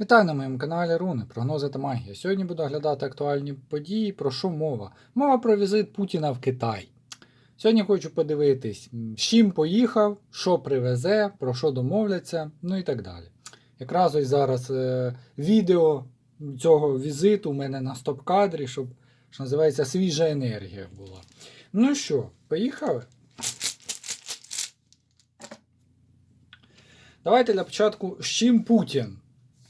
Вітаю на моєму каналі Руни, прогнози та магія. Сьогодні буду оглядати актуальні події. Про що мова? Мова про візит Путіна в Китай. Сьогодні хочу подивитись, з чим поїхав, що привезе, про що домовляться, ну і так далі. Якраз ось зараз е, відео цього візиту у мене на стоп-кадрі, щоб, що називається, свіжа енергія була. Ну що, поїхали? Давайте для початку, з чим Путін?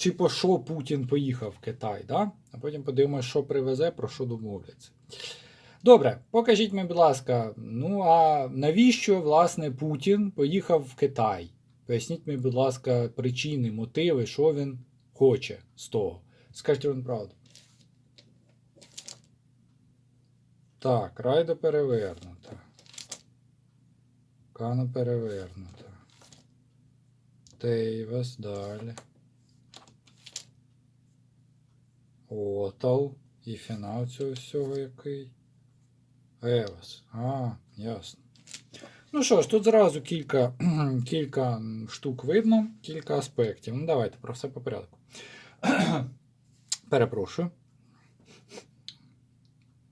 Чи по що Путін поїхав в Китай, да? а потім подивимося, що привезе, про що домовляться. Добре, покажіть мені, будь ласка, ну а навіщо, власне, Путін поїхав в Китай? Поясніть мені, будь ласка, причини, мотиви, що він хоче з того. Скажіть вам правду. Так, райдо перевернута. Кано перевернута. Тейвас далі. Отал. І фінал цього всього який. Евас. А, ясно. Ну що ж, тут зразу кілька, кілька штук видно, кілька аспектів. Ну, давайте про все по порядку. Перепрошую.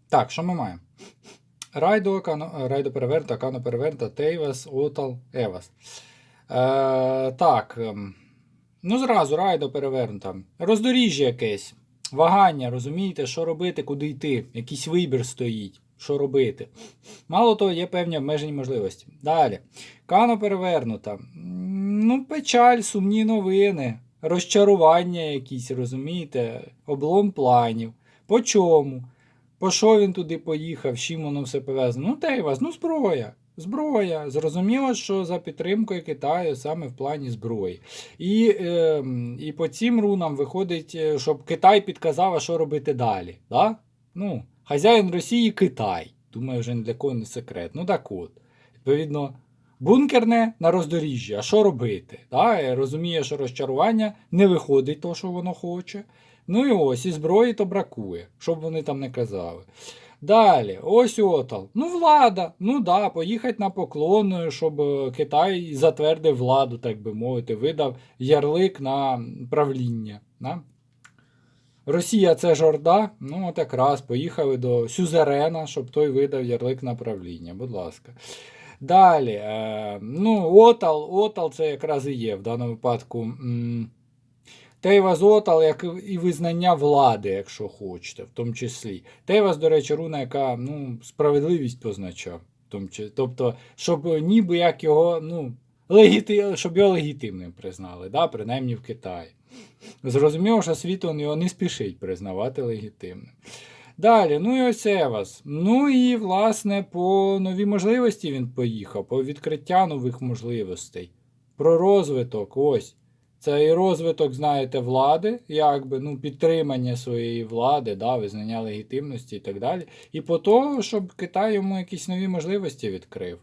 Так, що ми маємо? Райдо, кано, райдо перевернута, кано перевернута, Тейвас, Отал, Евас. Е, так. ем, Ну, зразу райдо перевернута. Роздоріжжя якесь. Вагання, розумієте, що робити, куди йти. Якийсь вибір стоїть, що робити. Мало того, є певні обмежені можливості. Далі. Кано перевернута. Ну, печаль, сумні новини, розчарування якісь, розумієте, облом планів. По чому? По що він туди поїхав, з чим воно все пов'язано? Ну, те й вас, ну, зброя. Зброя. Зрозуміло, що за підтримкою Китаю саме в плані зброї. І, е, і по цим рунам виходить, е, щоб Китай підказав, а що робити далі. Да? Ну, хазяїн Росії Китай. Думаю, вже ні для кого не секрет. Ну так от. Відповідно, бункерне на роздоріжжя. А що робити? Да? Розуміє, що розчарування не виходить то, що воно хоче. Ну і ось, і зброї то бракує, щоб вони там не казали. Далі, ось отал. Ну, влада. Ну да, поїхати на поклон, щоб е, Китай затвердив владу, так би мовити, видав ярлик на правління. Да? Росія це жорда. Ну, от якраз поїхали до Сюзерена, щоб той видав ярлик на правління. Будь ласка. Далі. Е, ну, Отал, Отал це якраз і є в даному випадку. м, Тейвас Отал, як і визнання влади, якщо хочете, в тому числі. Тейвас, до речі, руна, яка ну, справедливість позначав. Тобто, щоб ніби як його, ну, легіти... щоб його легітимним признали, да? принаймні в Китаї. Зрозуміло, що світ он його не спішить признавати легітимним. Далі, ну і ось Евас. Ну і, власне, по нові можливості він поїхав, по відкриття нових можливостей. Про розвиток, ось. Це і розвиток, знаєте, влади, якби, ну, підтримання своєї влади, да, визнання легітимності і так далі. І по того, щоб Китай йому якісь нові можливості відкрив.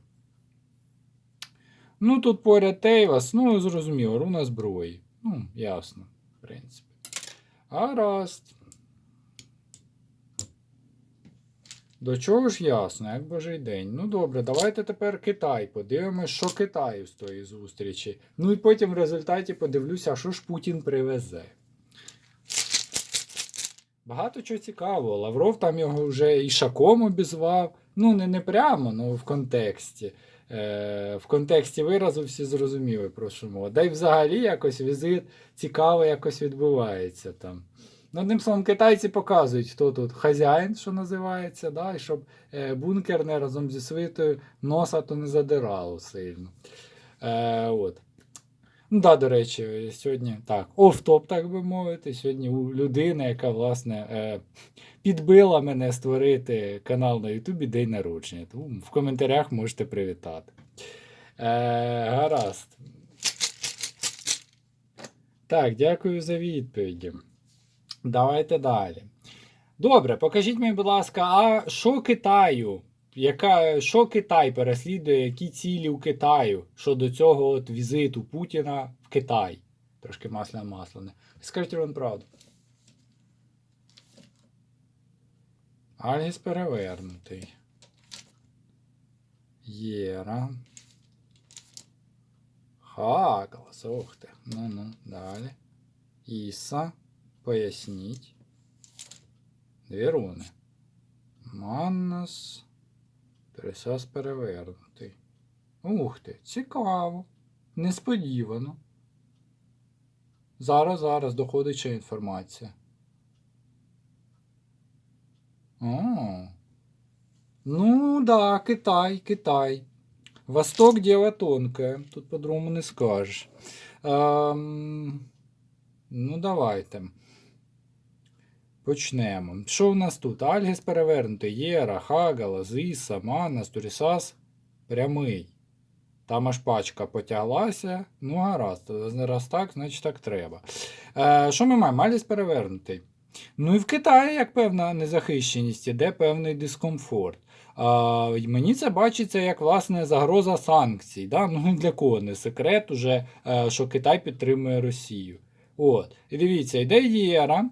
Ну, тут поряд Тейвас, ну, зрозуміло, руна зброї. Ну, ясно, в принципі. Гаразд. До чого ж ясно, як божий день. Ну добре, давайте тепер Китай. Подивимось, що Китаю з тої зустрічі. Ну і потім в результаті подивлюся, що ж Путін привезе. Багато чого цікавого. Лавров там його вже ішаком обізвав. Ну, не, не прямо, ну в контексті. Е, в контексті виразу всі зрозуміли, про що мова. Да й взагалі якось візит цікаво якось відбувається там. Ну, одним словом, китайці показують, хто тут хазяїн, що називається, да, і щоб е, бункерне разом зі свитою носа то не задирало сильно. Е, от. Ну, да, до речі, сьогодні так, оф-топ, так би мовити. Сьогодні у людини, яка, власне, е, підбила мене створити канал на Ютубі День народження. Тому в коментарях можете привітати. Е, гаразд. Так, дякую за відповіді. Давайте далі. Добре, покажіть мені, будь ласка, а що Китаю? Яка, що Китай переслідує, які цілі у Китаю щодо цього от візиту Путіна в Китай? Трошки масляне масляне. Скажіть вам правду. Альгіс перевернутий. Єра. Хаклас, ух ти. Ну-ну, далі. Іса. Поясніть. Дві руни. Маннас. Пересас перевернутий. Ух ти, цікаво. Несподівано. Зараз, зараз доходить інформація. О. Ну, да, Китай, Китай. Восток діло тонке. Тут по-другому не скажеш. Ем, ну, давайте. Почнемо. Що в нас тут? Альгіс перевернутий. Єра, Хагала, Зиса, Манас, Турісас. Прямий. Там аж пачка потяглася. Ну, гаразд. Раз так, значить так треба. Е, що ми маємо? Альгіс перевернутий. Ну і в Китаї, як певна незахищеність, іде певний дискомфорт. А, мені це бачиться як власне загроза санкцій. Да? Ну, для кого не секрет, уже, е, що Китай підтримує Росію. От. І дивіться, йде Єра.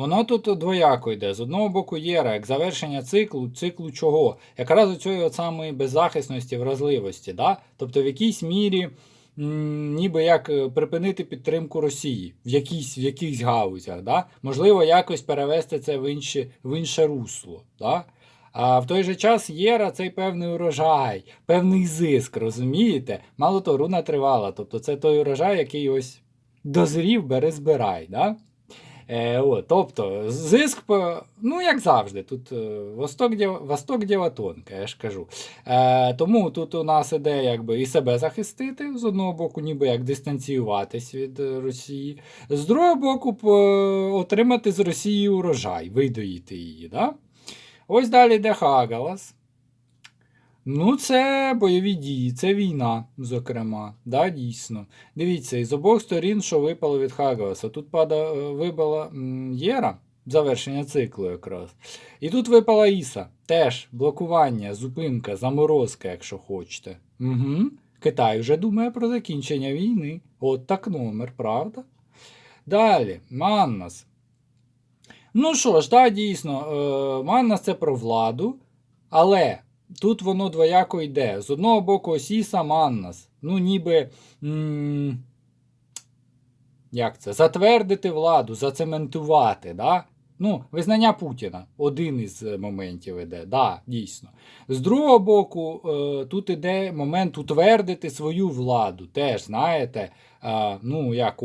Воно тут двояко йде. З одного боку, Єра, як завершення циклу, циклу чого? Якраз у цієї самої беззахисності, вразливості. Да? Тобто в якійсь мірі ніби як е, припинити підтримку Росії в якійсь, в якихось гаузях. Да? Можливо, якось перевести це в інше, в інше русло. Да? А в той же час Єра цей певний урожай, певний зиск, розумієте? Мало того, руна тривала. Тобто це той урожай, який ось дозрів, бери, збирай. Да? Е, от, тобто, зиск, ну, як завжди, тут е, восток, діва, восток діва тонка, я ж кажу. Е, тому тут у нас іде якби і себе захистити, з одного боку, ніби як дистанціюватись від е, Росії, з другого боку, отримати з Росії урожай, видоїти її. Да? Ось далі йде Хагалас. Ну, це бойові дії, це війна, зокрема. Да, дійсно. Дивіться, із обох сторін, що випало від Хагаласа. Тут пада, е, випала Єра, завершення циклу якраз. І тут випала Іса. Теж блокування, зупинка, заморозка, якщо хочете. Угу. Китай вже думає про закінчення війни. От так номер, правда? Далі, Маннас. Ну що ж, так, дійсно, е, Маннас це про владу, але тут воно двояко йде. З одного боку, ось Іса Маннас. Ну, ніби. М- як це? Затвердити владу, зацементувати. Да? Ну, визнання Путіна один із е, моментів іде, да, дійсно. З другого боку, е, тут іде момент утвердити свою владу. Теж, знаєте, е, ну, як.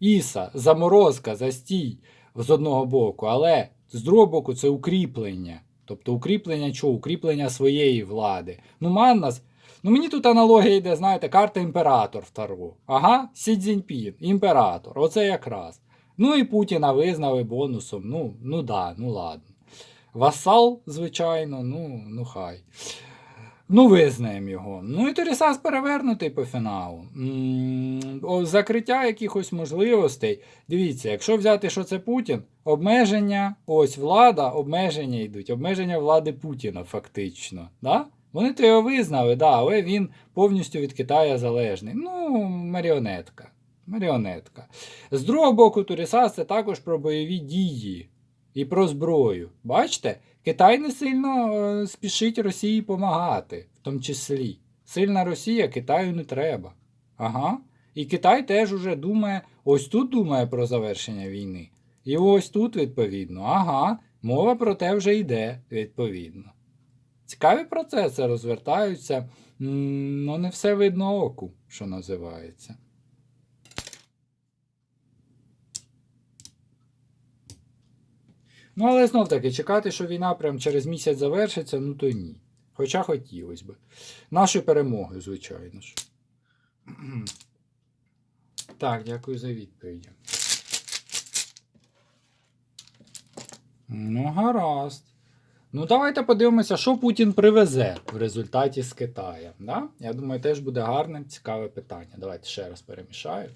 Іса, заморозка, застій з одного боку, але з другого боку це укріплення. Тобто укріплення чого? Укріплення своєї влади. Ну, Маннас, ну мені тут аналогія йде, знаєте, карта імператор второго. Ага, Сі Цзіньпін, імператор. Оце якраз. Ну і Путіна визнали бонусом. Ну, ну да, ну ладно. Васал, звичайно, ну, ну хай. Ну, визнаємо його. Ну і Торісас перевернутий по фіналу. О, Закриття якихось можливостей. Дивіться, якщо взяти, що це Путін, обмеження, ось влада, обмеження йдуть, обмеження влади Путіна, фактично. Да? Вони то його визнали, да, але він повністю від Китаю залежний. Ну, маріонетка. Маріонетка. З другого боку, Турісас це також про бойові дії і про зброю. Бачите, Китай не сильно е, спішить Росії допомагати, в тому числі. Сильна Росія Китаю не треба. Ага. І Китай теж уже думає, ось тут думає про завершення війни. І ось тут, відповідно, ага, мова про те вже йде, відповідно. Цікаві процеси розвертаються, ну не все видно оку, що називається. Ну, але знов таки, чекати, що війна прям через місяць завершиться, ну то ні. Хоча хотілося б. Наші перемоги, звичайно ж. Так, дякую за відповіді. Ну, гаразд. Ну, давайте подивимося, що Путін привезе в результаті з Китаю. Да? Я думаю, теж буде гарне, цікаве питання. Давайте ще раз перемішаю.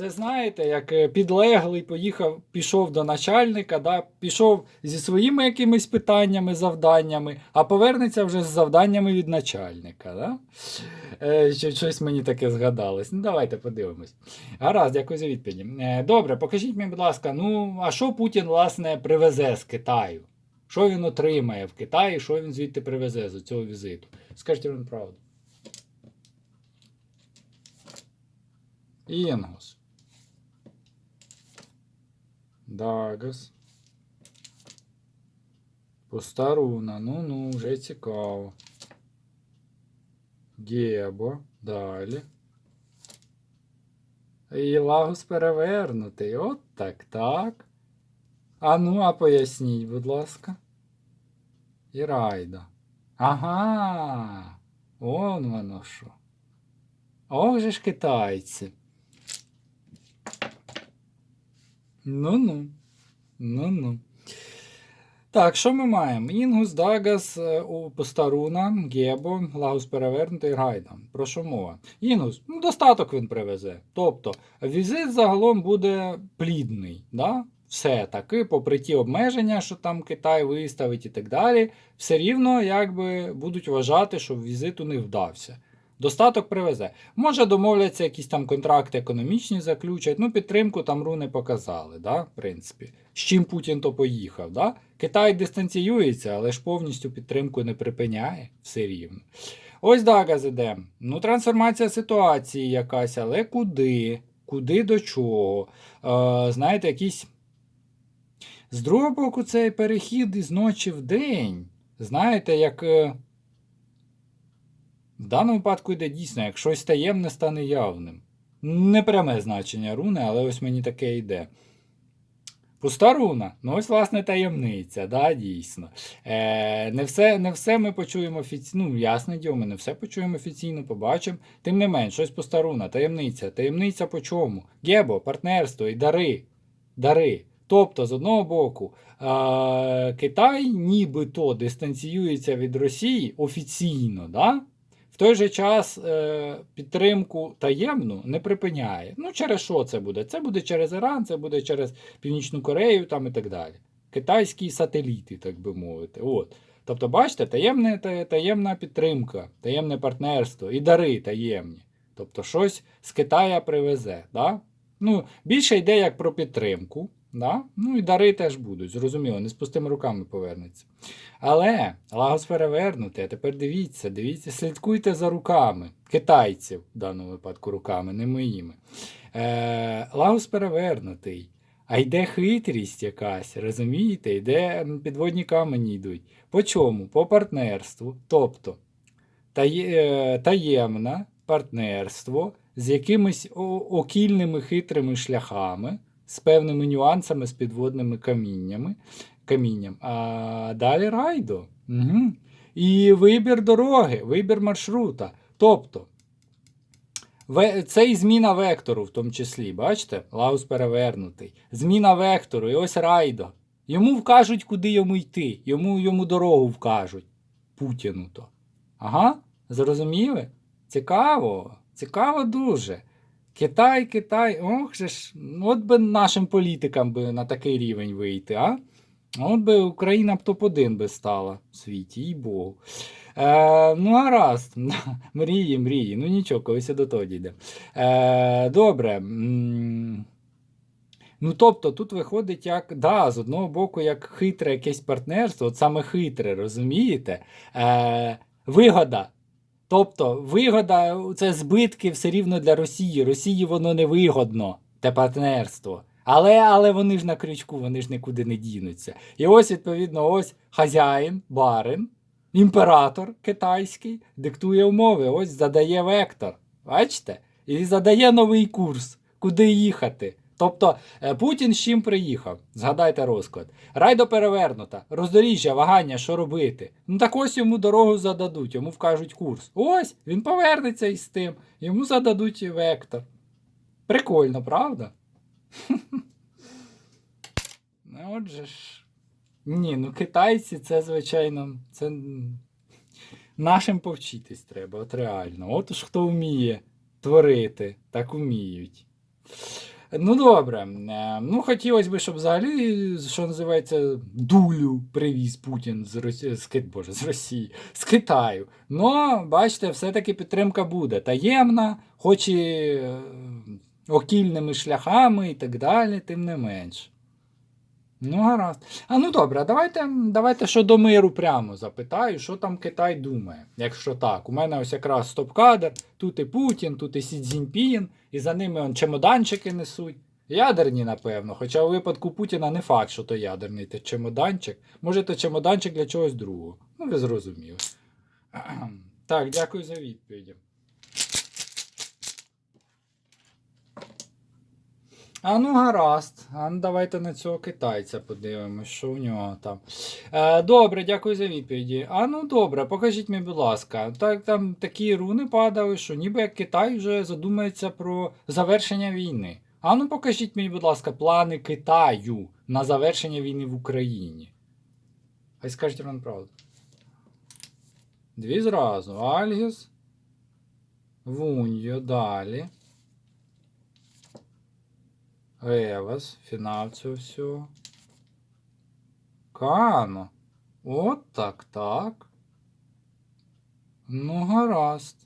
Це знаєте, як е, підлеглий поїхав, пішов до начальника, да, пішов зі своїми якимись питаннями, завданнями, а повернеться вже з завданнями від начальника. Да? Е, щось мені таке згадалось. Ну, давайте подивимось. Гаразд, дякую за відповіді. Е, добре, покажіть мені, будь ласка, ну, а що Путін, власне, привезе з Китаю? Що він отримає в Китаї, що він звідти привезе з цього візиту? Скажіть мені правду. Інгус. Дагас. Постаруна. Ну-ну, вже цікаво. Гебо. Далі. І лагус перевернутий. От так, так. А ну, а поясніть, будь ласка. І райда. Ага. Он воно що. Ох же ж китайці. Ну-ну. Ну-ну. Так, що ми маємо? Інгус, Дагас, е, Постаруна, Гебо, Лагус перевернутий Гайда. Про що мова? Інгус, ну, достаток він привезе. Тобто, візит загалом буде плідний. Да? Все таки, попри ті обмеження, що там Китай виставить і так далі, все рівно якби будуть вважати, що візиту не вдався. Достаток привезе. Може домовляться якісь там контракти економічні заключать, ну підтримку там руни показали, да, в принципі. З чим Путін то поїхав. Да? Китай дистанціюється, але ж повністю підтримку не припиняє все рівно. Ось Дагаз іде. Ну, трансформація ситуації якась, але куди? Куди до чого? Е, знаєте, якісь. З другого боку, цей перехід із ночі в день. Знаєте, як. В даному випадку йде дійсно, як щось таємне стане явним. Не пряме значення руни, але ось мені таке йде. Пуста руна, ну ось власне таємниця, да, дійсно. Е, не, все, не все ми почуємо офіційно, ну, ясне діло, ми не все почуємо офіційно, побачимо. Тим не менш, щось пуста руна, таємниця. Таємниця по чому? Гебо, партнерство і дари. Дари. Тобто, з одного боку, е, Китай нібито дистанціюється від Росії офіційно, да? Той же час е, підтримку таємну не припиняє. Ну, через що це буде? Це буде через Іран, це буде через Північну Корею там і так далі. Китайські сателіти, так би мовити. От. Тобто, бачите, таємне, та- таємна підтримка, таємне партнерство і дари таємні. Тобто, щось з Китая привезе. Да? Ну, більше йде як про підтримку. Да? Ну і дари теж будуть, зрозуміло, не з пустими руками повернеться. Але Лагос перевернути, а тепер дивіться, дивіться, слідкуйте за руками китайців, в даному випадку руками, не моїми. Е, Лагос перевернутий. А йде хитрість якась, розумієте? Йде підводні камені йдуть. По чому? По партнерству. Тобто е, таємне партнерство з якимись окільними хитрими шляхами, з певними нюансами, з підводними каміннями, камінням. А далі райдо. Угу. І вибір дороги, вибір маршрута. Тобто, це і зміна вектору, в тому числі, бачите? Лаус перевернутий. Зміна вектору, і ось райдо. Йому вкажуть, куди йому йти. Йому, йому дорогу вкажуть. Путіну то. Ага, зрозуміли? Цікаво, цікаво дуже. Китай, Китай, ох же ж, от би нашим політикам би на такий рівень вийти, а? От би Україна б топ-1 би стала в світі, їй Богу. Е, ну, гаразд, мрії, мрії. Ну нічого, колись до того дійде. Е, добре. Ну, тобто, тут виходить як, да, з одного боку, як хитре якесь партнерство, от саме хитре, розумієте? Е, вигода. Тобто, вигода це збитки все рівно для Росії. Росії воно не вигодно, те партнерство. Але, але вони ж на крючку, вони ж нікуди не дінуться. І ось, відповідно, ось хазяїн, барин, імператор китайський диктує умови, ось задає вектор. Бачите? І задає новий курс, куди їхати. Тобто е, Путін з чим приїхав? Згадайте розклад. Райдо перевернута, роздоріжжя, вагання, що робити. Ну так ось йому дорогу зададуть, йому вкажуть курс. Ось, він повернеться із тим, йому зададуть вектор. Прикольно, правда? Ну, отже ж. Ні, ну китайці це, звичайно, це нашим повчитись треба, от реально. От уж хто вміє творити, так вміють. Ну, добре. Е, Ну, хотілося б, щоб взагалі, що називається, дулю привіз Путін з Росії, з, Кит, Боже, з Росії, з Китаю. Ну, бачите, все-таки підтримка буде таємна, хоч і е, окільними шляхами і так далі, тим не менш. Ну, гаразд. А ну добре, давайте, давайте що до миру прямо запитаю, що там Китай думає. Якщо так, у мене ось якраз стоп-кадр, тут і Путін, тут і Сі Цзіньпін, і за ними он чемоданчики несуть. Ядерні, напевно. Хоча у випадку Путіна не факт, що то ядерний те чемоданчик. Може, то чемоданчик для чогось другого. Ну, ви зрозуміли. Так, дякую за відповіді. А ну гаразд. А ну давайте на цього китайця подивимось, що у нього там. Е, добре, дякую за відповіді. А ну добре, покажіть мені, будь ласка. Так там такі руни падали, що ніби як Китай вже задумається про завершення війни. А ну покажіть мені, будь ласка, плани Китаю на завершення війни в Україні. Хай скажіть вам правду. Дві зразу. Альгіс. Вуньо далі. Евас, фінал цього всього. Кано. От так, так. Ну, гаразд.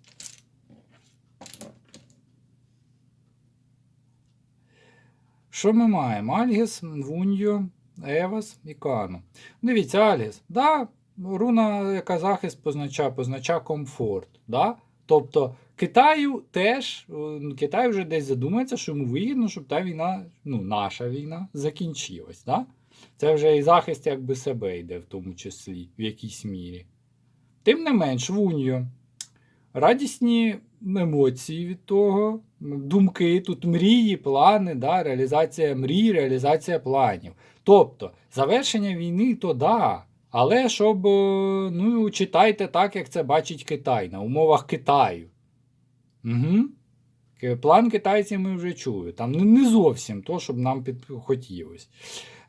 Що ми маємо? Альгіс, Вуньо, Евас і Кано. Дивіться, Альгіс, да, руна, яка захист позначає, позначає комфорт. Да? Тобто Китаю теж, е, Китай вже десь задумається, що йому вигідно, щоб та війна, ну, наша війна, закінчилась. Да? Це вже і захист якби себе йде, в тому числі, в якійсь мірі. Тим не менш, Вуньо. Радісні емоції від того, думки, тут мрії, плани, да, реалізація мрій, реалізація планів. Тобто, завершення війни то да. Але щоб, ну, читайте так, як це бачить Китай, на умовах Китаю. Угу. План китайців ми вже чули. Там не зовсім то, щоб нам підхотілось.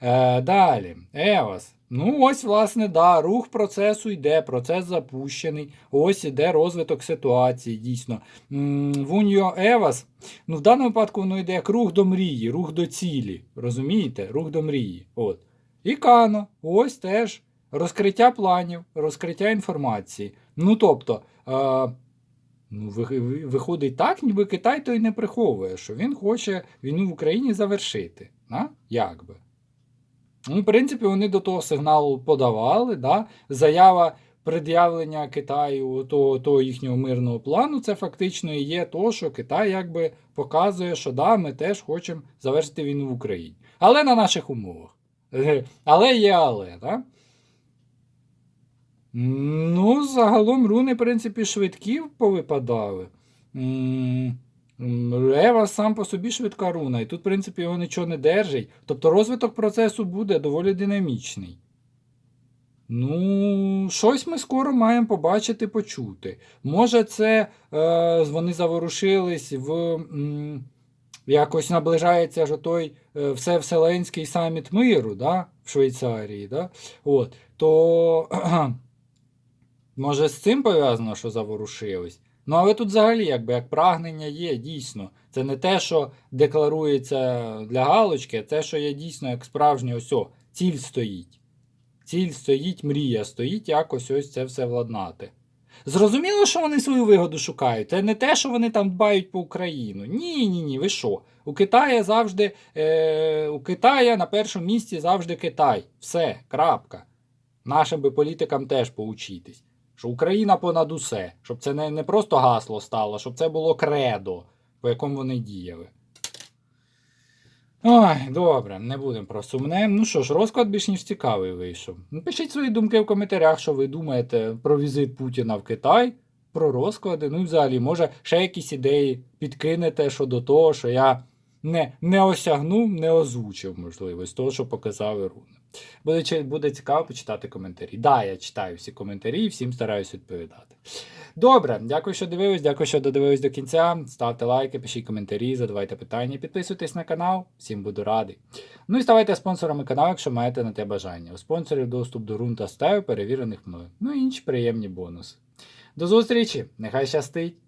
Е, далі. Евас. Ну, ось, власне, да, рух процесу йде, процес запущений. Ось іде розвиток ситуації, дійсно. Вуньо Евас. Ну, в даному випадку воно йде як рух до мрії, рух до цілі. Розумієте? Рух до мрії. От. І Кано. Ось теж розкриття планів, розкриття інформації. Ну, тобто. Е, Ну, ви- ви- виходить так, ніби Китай то й не приховує, що він хоче війну в Україні завершити. Да? Як би. Ну, в принципі, вони до того сигналу подавали. Да? Заява пред'явлення Китаю того, того їхнього мирного плану, це фактично і є то, що Китай якби показує, що да, ми теж хочемо завершити війну в Україні. Але на наших умовах. Але є але. Да? Ну, загалом руни, в принципі, швидкі повипадали. М, сам по собі швидка руна, і тут, в принципі, його нічого не держить. Тобто розвиток процесу буде доволі динамічний. Ну, щось ми скоро маємо побачити, почути. Може, це е, вони заворушились в. М, якось наближається ж той е, всевселенський саміт миру да, в Швейцарії. Да? От, то Може, з цим пов'язано, що заворушились? Ну, але тут взагалі, якби як прагнення є, дійсно. Це не те, що декларується для галочки, а те, що є дійсно як справжнє ось, о, ціль стоїть. Ціль стоїть, мрія стоїть, якось ось це все владнати. Зрозуміло, що вони свою вигоду шукають. Це не те, що вони там дбають по Україну. Ні, ні, ні, ви що? У Китаї завжди, е, у Китая на першому місці завжди Китай. Все, крапка. Нашим би політикам теж поучитись. Що Україна понад усе, щоб це не, не просто гасло стало, щоб це було кредо, по якому вони діяли. Ой, добре, не будемо про сумне. Ну що ж, розклад більш ніж цікавий вийшов. Ну, Пишіть свої думки в коментарях, що ви думаєте про візит Путіна в Китай, про розклади. Ну і взагалі, може, ще якісь ідеї підкинете щодо того, що я не, не осягнув, не озвучив, можливо, з того, що показали руни. Буде, буде цікаво почитати коментарі. Да, я читаю всі коментарі і всім стараюсь відповідати. Добре, дякую, що дивились, дякую, що додивились до кінця. Ставте лайки, пишіть коментарі, задавайте питання, підписуйтесь на канал, всім буду радий. Ну і ставайте спонсорами каналу, якщо маєте на те бажання. У спонсорів доступ до рун та стаю, перевірених мною. Ну і інші приємні бонуси. До зустрічі! Нехай щастить!